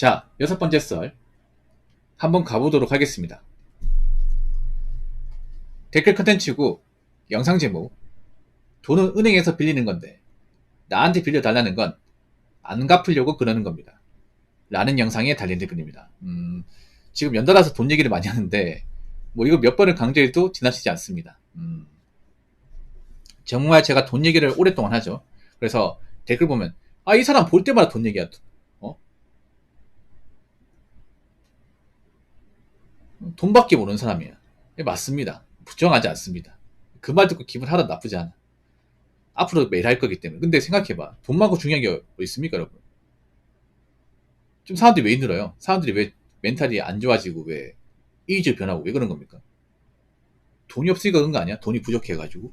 자, 여섯 번째 썰. 한번 가보도록 하겠습니다. 댓글 컨텐츠고, 영상 제목. 돈은 은행에서 빌리는 건데, 나한테 빌려달라는 건 안 갚으려고 그러는 겁니다. 라는 영상에 달린 댓글입니다. 음, 지금 연달아서 돈 얘기를 많이 하는데, 뭐 이거 몇 번을 강조해도 지나치지 않습니다. 음, 정말 제가 돈 얘기를 오랫동안 하죠. 그래서 댓글 보면, 아, 이 사람 볼 때마다 돈 얘기야. 어? 돈밖에 모르는 사람이에요. 예, 맞습니다. 부정하지 않습니다. 그 말 듣고 기분 하나도 나쁘지 않아. 앞으로 매일 할 거기 때문에. 근데 생각해봐. 돈 많고 중요한 게 뭐 있습니까, 여러분? 좀 사람들이 왜 힘들어요? 사람들이 왜 멘탈이 안 좋아지고 왜 이미지 변하고 왜 그런 겁니까? 돈이 없으니까 그런 거 아니야? 돈이 부족해가지고.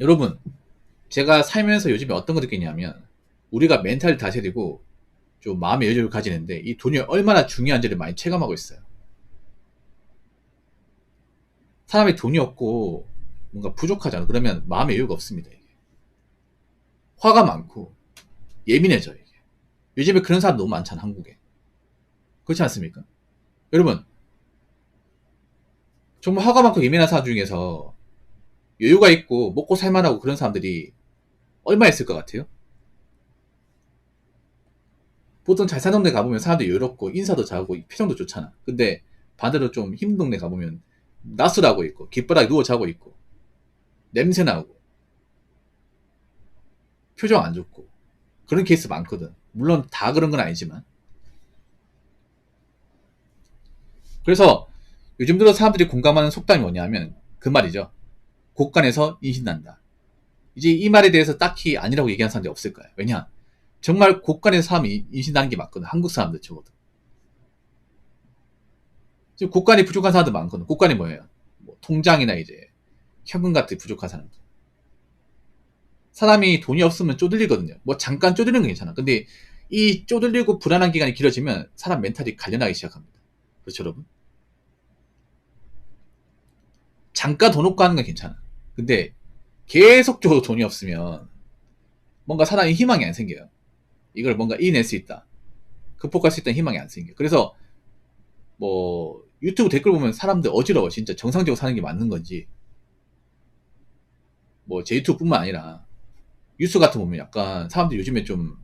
여러분, 제가 살면서 요즘에 어떤 거 느끼냐면, 우리가 멘탈을 다스리고, 좀 마음의 여유를 가지는데, 이 돈이 얼마나 중요한지를 많이 체감하고 있어요. 사람이 돈이 없고, 뭔가 부족하잖아. 그러면 마음의 여유가 없습니다, 이게. 화가 많고, 예민해져, 이게. 요즘에 그런 사람 너무 많잖아, 한국에. 그렇지 않습니까? 여러분, 정말 화가 많고 예민한 사람 중에서 여유가 있고 먹고 살만하고 그런 사람들이 얼마 있을 것 같아요? 보통 잘 사는 동네 가보면 사람들이 여유롭고 인사도 잘하고 표정도 좋잖아. 근데 반대로 좀 힘든 동네 가보면 나스라고 있고 깃바닥에 누워 자고 있고 냄새 나고 표정 안 좋고 그런 케이스 많거든. 물론 다 그런 건 아니지만 그래서 요즘 들어 사람들이 공감하는 속담이 뭐냐면 그 말이죠. 곳간에서 인신난다. 이제 이 말에 대해서 딱히 아니라고 얘기하는 사람들이 없을 거예요. 왜냐? 정말 곳간에서 사람이 인신나는 게 맞거든. 한국 사람들 적어도. 지금 곳간이 부족한 사람들 많거든. 곳간이 뭐예요? 뭐 통장이나 이제 현금 같은 부족한 사람들. 사람이 돈이 없으면 쪼들리거든요. 뭐 잠깐 쪼들리는 건 괜찮아. 근데 이 쪼들리고 불안한 기간이 길어지면 사람 멘탈이 갈려나기 시작합니다. 그렇죠, 여러분? 잠깐 돈 없고 하는 건 괜찮아. 근데 계속적으로 돈이 없으면 뭔가 사람이 희망이 안 생겨요. 이걸 뭔가 이겨낼 수 있다. 극복할 수 있다는 희망이 안 생겨. 그래서 뭐 유튜브 댓글 보면 사람들 어지러워. 진짜 정상적으로 사는 게 맞는 건지. 뭐 제 유튜브뿐만 아니라 뉴스 같은 거 보면 약간 사람들이 요즘에 좀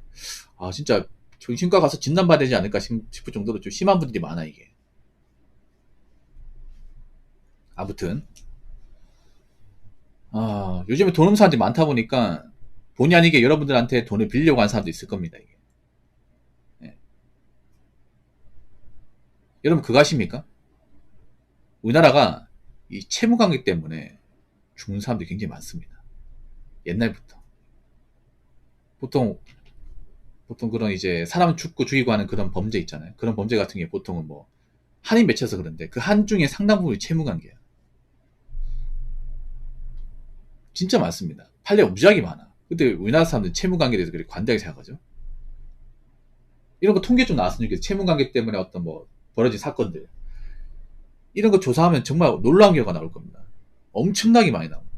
아 진짜 정신과 가서 진단받아야 되지 않을까 싶을 정도로 좀 심한 분들이 많아 이게. 아무튼 아, 요즘에 돈 없는 사람들이 많다 보니까 본의 아니게 여러분들한테 돈을 빌려고 하는 사람도 있을 겁니다. 이게. 네. 여러분 그거 아십니까? 우리나라가 이 채무 관계 때문에 죽는 사람들이 굉장히 많습니다. 옛날부터. 보통 보통 그런 이제 사람 죽고 죽이고 하는 그런 범죄 있잖아요. 그런 범죄 같은 게 보통은 뭐 한이 맺혀서 그런데 그 한 중에 상당 부분이 채무 관계야. 진짜 많습니다. 판례가 무지하게 많아. 근데 우리나라 사람들은 채무 관계에 대해서 그렇게 관대하게 생각하죠. 이런 거 통계 좀 나왔으면 좋겠어. 채무 관계 때문에 어떤 뭐 벌어진 사건들. 이런 거 조사하면 정말 놀라운 결과가 나올 겁니다. 엄청나게 많이 나옵니다.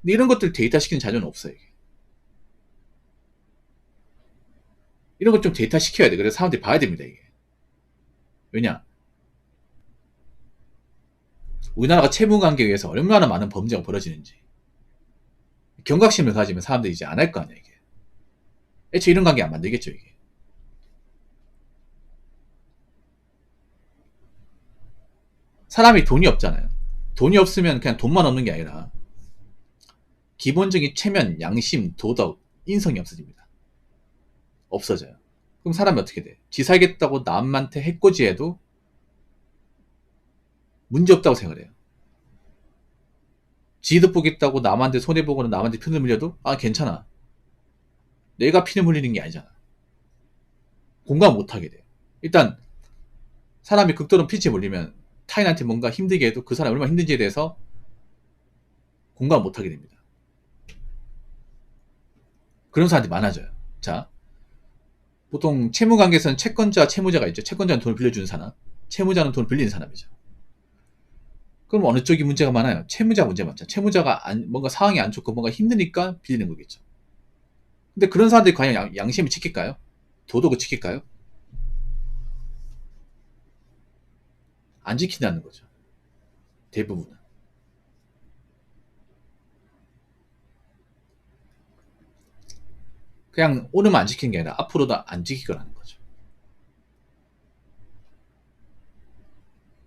근데 이런 것들 데이터 시키는 자료는 없어요. 이게. 이런 거좀 데이터 시켜야 돼. 그래서 사람들이 봐야 됩니다. 이게. 왜냐? 우리나라가 채무 관계에 의해서 얼마나 많은 범죄가 벌어지는지. 경각심을 가지면 사람들이 이제 안 할 거 아니야, 이게. 애초에 이런 관계 안 만들겠죠, 이게. 사람이 돈이 없잖아요. 돈이 없으면 그냥 돈만 없는 게 아니라 기본적인 체면, 양심, 도덕, 인성이 없어집니다. 없어져요. 그럼 사람이 어떻게 돼? 지 살겠다고 남한테 해코지해도 문제 없다고 생각을 해요. 지도 보겠다고 남한테 손해보거나 남한테 피를 흘려도 아 괜찮아. 내가 피를 흘리는 게 아니잖아. 공감 못하게 돼. 일단 사람이 극도로 피치에 몰리면 타인한테 뭔가 힘들게 해도 그 사람이 얼마나 힘든지에 대해서 공감 못하게 됩니다. 그런 사람들이 많아져요. 자, 보통 채무관계에서는 채권자, 채무자가 있죠. 채권자는 돈을 빌려주는 사람, 채무자는 돈을 빌리는 사람이죠. 그럼 어느 쪽이 문제가 많아요? 채무자 문제 많죠. 채무자가 안, 뭔가 상황이 안 좋고 뭔가 힘드니까 빌리는 거겠죠. 근데 그런 사람들이 과연 양, 심을 지킬까요? 도덕을 지킬까요? 안 지킨다는 거죠. 대부분은. 그냥 오늘만 안 지킨 게 아니라 앞으로도 안 지킬 거라는 거죠.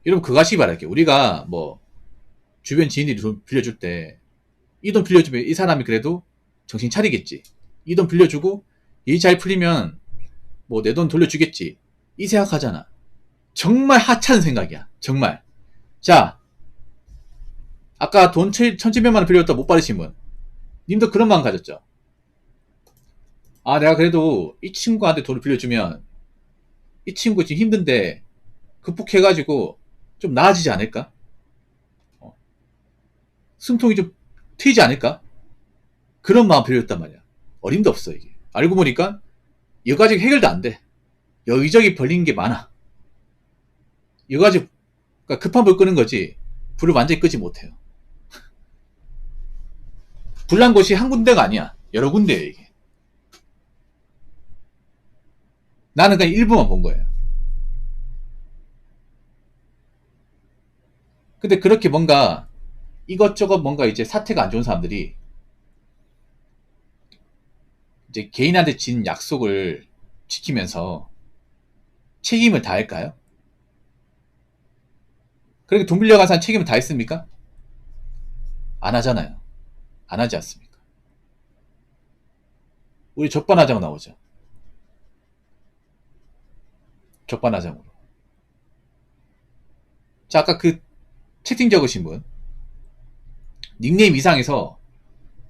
여러분 그거 하시기 바랄게요. 우리가 뭐 주변 지인들이 돈 빌려줄 때 이 돈 빌려주면 이 사람이 그래도 정신 차리겠지. 이 돈 빌려주고 일 잘 풀리면 뭐 내 돈 돌려주겠지. 이 생각하잖아. 정말 하찮은 생각이야. 정말. 자, 아까 돈 천칠백만 원 빌려줬다 못 받으신 분. 님도 그런 마음 가졌죠? 아, 내가 그래도 이 친구한테 돈을 빌려주면 이 친구 지금 힘든데 극복해가지고 좀 나아지지 않을까? 어. 숨통이 좀 트이지 않을까? 그런 마음 빌려줬단 말이야. 어림도 없어, 이게. 알고 보니까 여기까지 해결도 안 돼. 여기저기 벌린 게 많아. 여기까지 그러니까 급한 불 끄는 거지 불을 완전히 끄지 못해요. 불난 곳이 한 군데가 아니야. 여러 군데에 이게. 나는 그냥 일부만 본 거예요. 근데 그렇게 뭔가 이것저것 뭔가 이제 사태가 안 좋은 사람들이 이제 개인한테 진 약속을 지키면서 책임을 다할까요? 그렇게 돈 빌려간 사람 책임을 다했습니까? 안 하잖아요. 안 하지 않습니까? 우리 적반하장 나오죠. 적반하장으로. 자, 아까 그 채팅 적으신 분. 닉네임 이상해서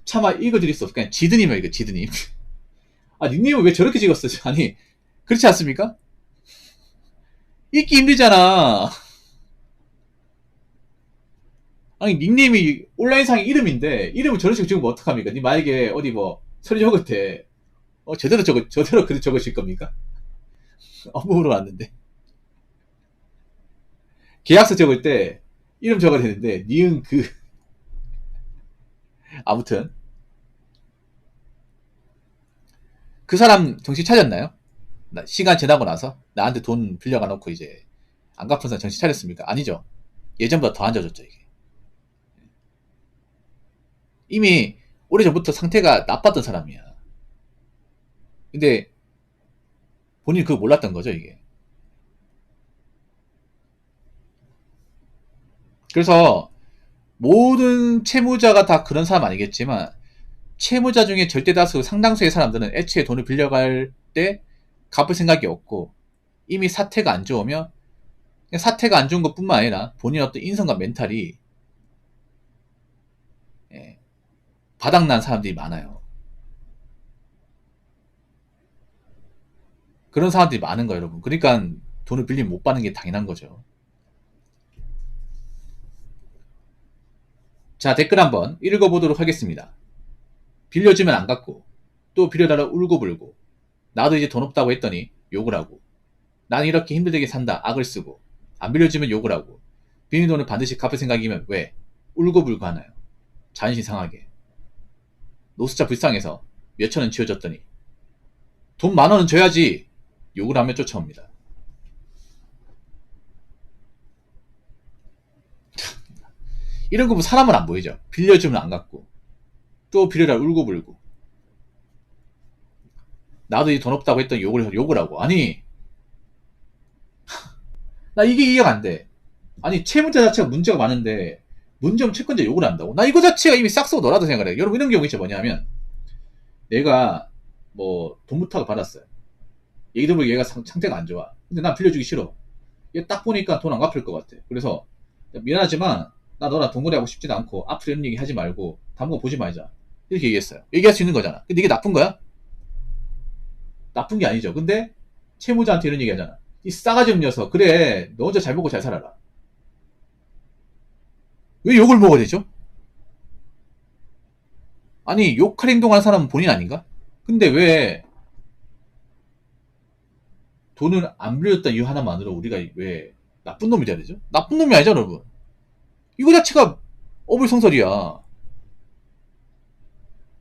차마 읽어드릴 수 없어. 그냥 지드님이에요, 이거 지드님. 아, 닉네임을 왜 저렇게 찍었어? 아니, 그렇지 않습니까? 읽기 힘들잖아. 아니, 닉네임이 온라인상의 이름인데, 이름을 저런 식으로 적으면 어떡합니까? 니 만약에 어디 뭐, 서류 적을 때, 어, 제대로 적을, 제대로 글 적으실 겁니까? 업무로 왔는데. 계약서 적을 때, 이름 적어야 되는데, 니은 그, 아무튼. 그 사람 정신 차렸나요? 시간 지나고 나서 나한테 돈 빌려가 놓고 이제 안 갚은 사람 정신 차렸습니까? 아니죠. 예전보다 더안 좋아졌죠, 이게. 이미 오래전부터 상태가 나빴던 사람이야. 근데 본인이 그걸 몰랐던 거죠, 이게. 그래서 모든 채무자가 다 그런 사람 아니겠지만 채무자 중에 절대 다수 상당수의 사람들은 애초에 돈을 빌려갈 때 갚을 생각이 없고 이미 사태가 안 좋으면 사태가 안 좋은 것뿐만 아니라 본인 어떤 인성과 멘탈이 예, 바닥난 사람들이 많아요. 그런 사람들이 많은 거예요, 여러분. 그러니까 돈을 빌리면 못 받는 게 당연한 거죠. 자, 댓글 한번 읽어보도록 하겠습니다. 빌려주면 안 갚고, 또 빌려달라 울고불고, 나도 이제 돈 없다고 했더니 욕을 하고, 난 이렇게 힘들게 산다, 악을 쓰고, 안 빌려주면 욕을 하고, 빌린 돈을 반드시 갚을 생각이면 왜? 울고불고 하나요? 자존심 상하게. 노숙자 불쌍해서 몇천 원 지어줬더니, 돈 만 원은 줘야지! 욕을 하며 쫓아옵니다. 이런 거 보면 사람은 안 보이죠. 빌려주면 안 갚고. 또 빌려라 울고불고. 나도 이 돈 없다고 했더니 욕을 해서 욕을 하고. 아니, 나 이게 이해가 안 돼. 아니, 채무자 자체가 문제가 많은데, 문제면 채권자 욕을 한다고? 나 이거 자체가 이미 싹 쓰고 너라도 생각해. 여러분, 이런 경우 있죠. 뭐냐면, 내가 뭐, 돈 부탁을 받았어요. 얘기 들어보니 얘가 상, 상태가 안 좋아. 근데 난 빌려주기 싫어. 얘 딱 보니까 돈 안 갚을 것 같아. 그래서, 미안하지만, 나 너랑 동거리 하고 싶지도 않고 앞으로 이런 얘기 하지 말고 다음거 보지 말자 이렇게 얘기했어요 얘기할 수 있는 거잖아 근데 이게 나쁜 거야? 나쁜 게 아니죠 근데 채무자한테 이런 얘기 하잖아 이 싸가지 없는 녀석 그래 너 혼자 잘 먹고 잘 살아라 왜 욕을 먹어야 되죠? 아니 욕할 행동하는 사람은 본인 아닌가? 근데 왜 돈을 안 빌렸다 이유 하나만으로 우리가 왜 나쁜 놈이 돼야 되죠? 나쁜 놈이 아니죠 여러분 이거 자체가 어불성설이야.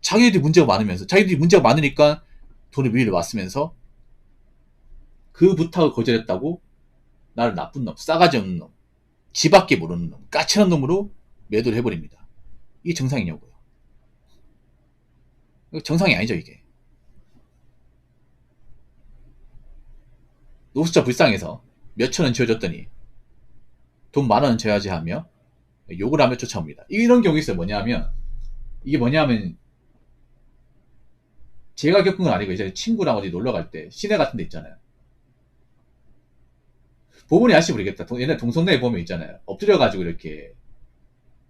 자기들이 문제가 많으면서 자기들이 문제가 많으니까 돈을 위에 왔으면서 그 부탁을 거절했다고 나를 나쁜 놈, 싸가지 없는 놈, 지밖에 모르는 놈, 까칠한 놈으로 매도를 해버립니다. 이게 정상이냐고요. 정상이 아니죠, 이게. 노숙자 불쌍해서 몇천 원 지어줬더니 돈 만 원 줘야지 하며 욕을 하며 쫓아옵니다. 이런 경우 있어요. 뭐냐면 이게 뭐냐면 제가 겪은 건 아니고 이제 친구랑 어디 놀러 갈 때 시내 같은 데 있잖아요. 보문이 아시 모르겠다. 옛날 동성내에 보면 있잖아요. 엎드려가지고 이렇게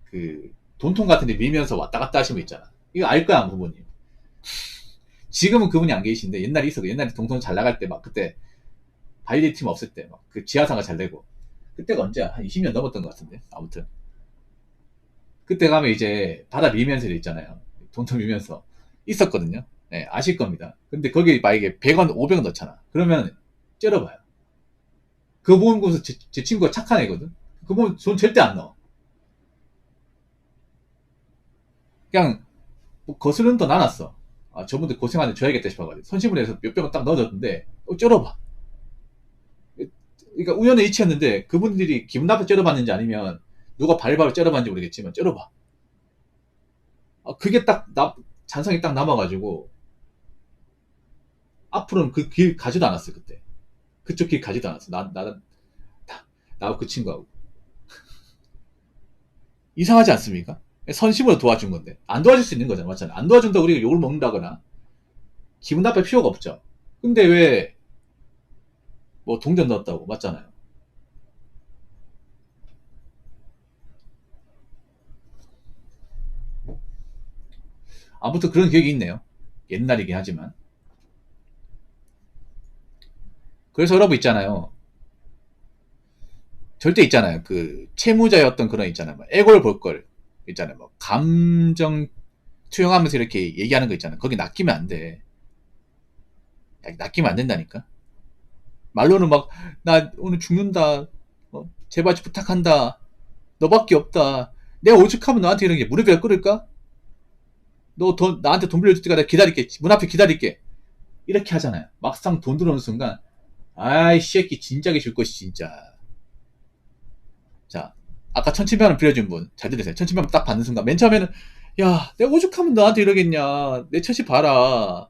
그 돈통 같은 데 밀면서 왔다 갔다 하시는 분 있잖아. 이거 알 거야, 부모님. 지금은 그분이 안 계신데 옛날에 있어. 옛날에 동성 잘 나갈 때 막 그때 바이디 팀 없을 때 막 그 지하상가 잘 되고 그때가 언제야? 한 20년 넘었던 것 같은데. 아무튼. 그때 가면 이제 바다 밀면서 있잖아요. 돈통 밀면서 있었거든요. 네, 아실 겁니다. 근데 거기 만약에 100원, 500원 넣잖아. 그러면 쩔어봐요. 그거 보면서 제, 제 친구가 착한 애거든. 그거 보면 돈 절대 안 넣어. 그냥 뭐 거스름 더 나눴어. 아, 저분들 고생하는데 줘야겠다 싶어가지고 선심을 해서 몇 병을 딱 넣어줬는데 어, 쩔어봐. 그러니까 우연의 일치였는데 그분들이 기분 나쁘게 쩔어봤는지 아니면 누가 발바로 쩔어봤는지 모르겠지만 쩔어봐. 아, 그게 딱 나, 잔상이 딱 남아가지고 앞으로는 그 길 가지도 않았어요 그때. 그쪽 길 가지도 않았어. 나, 나, 나, 나하고 그 친구하고. 이상하지 않습니까? 선심으로 도와준 건데. 안 도와줄 수 있는 거잖아. 맞잖아. 안 도와준다고 우리가 욕을 먹는다거나, 기분 나쁠 필요가 없죠. 근데 왜, 뭐, 동전 넣었다고. 맞잖아요. 아무튼 그런 기억이 있네요. 옛날이긴 하지만. 그래서 여러분 있잖아요. 절대 있잖아요. 그 채무자였던 그런 있잖아요. 뭐 애골 볼 걸 있잖아요. 뭐 감정 투영하면서 이렇게 얘기하는 거 있잖아요. 거기 낚이면 안 돼. 낚이면 안 된다니까. 말로는 막 나 오늘 죽는다. 어, 제발 부탁한다. 너밖에 없다. 내가 오죽하면 너한테 이런 게 무릎에 꿇을까? 너 돈, 나한테 돈 빌려줄 때까지 기다릴게. 문 앞에 기다릴게. 이렇게 하잖아요. 막상 돈 들어오는 순간, 아이, 새끼, 진작에 줄 것이, 진짜. 자, 아까 1700원 빌려준 분, 잘 들으세요. 1700원 딱 받는 순간, 맨 처음에는, 야, 내가 오죽하면 너한테 이러겠냐. 내 처지 봐라.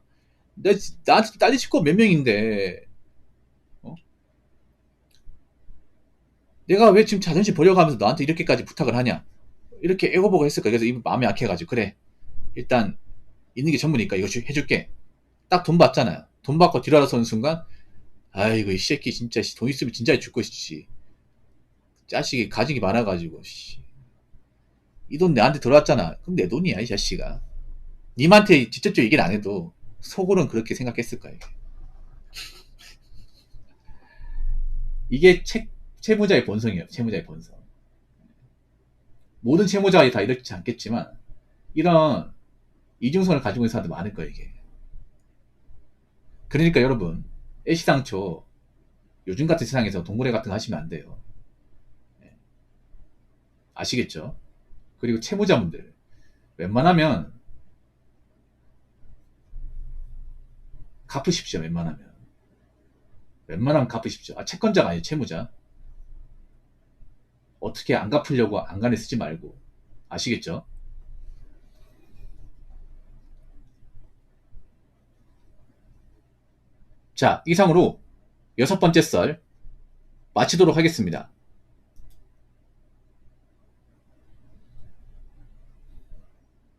내, 나한테 딸리 식구 몇 명인데, 어? 내가 왜 지금 자존심 버려가면서 너한테 이렇게까지 부탁을 하냐. 이렇게 애고보고 했을까. 그래서 이 마음이 약해가지고, 그래. 일단, 있는 게 전부니까 이거 해줄게. 딱 돈 받잖아요. 돈 받고 뒤돌아서는 순간, 아이고, 이 새끼 진짜 돈 있으면 진짜 줄 것이지. 자식이 가진 게 많아가지고, 씨. 이돈 내한테 들어왔잖아. 그럼 내 돈이야, 이 자식아. 님한테 직접적으로 얘기를 안 해도 속으로는 그렇게 생각했을 거예요. 이게 채, 채무자의 본성이에요. 채무자의 본성. 모든 채무자가 다 이렇지 않겠지만, 이런 이중성을 가지고 있는 사람도 많을 거예요, 이게. 그러니까 여러분, 애시당초 요즘 같은 세상에서 동물애 같은 거 하시면 안 돼요. 네. 아시겠죠? 그리고 채무자분들 웬만하면 갚으십시오. 웬만하면 웬만하면 갚으십시오. 아 채권자가 아니에요. 채무자. 어떻게 안 갚으려고 안간에 쓰지 말고 아시겠죠? 자, 이상으로 여섯 번째 썰 마치도록 하겠습니다.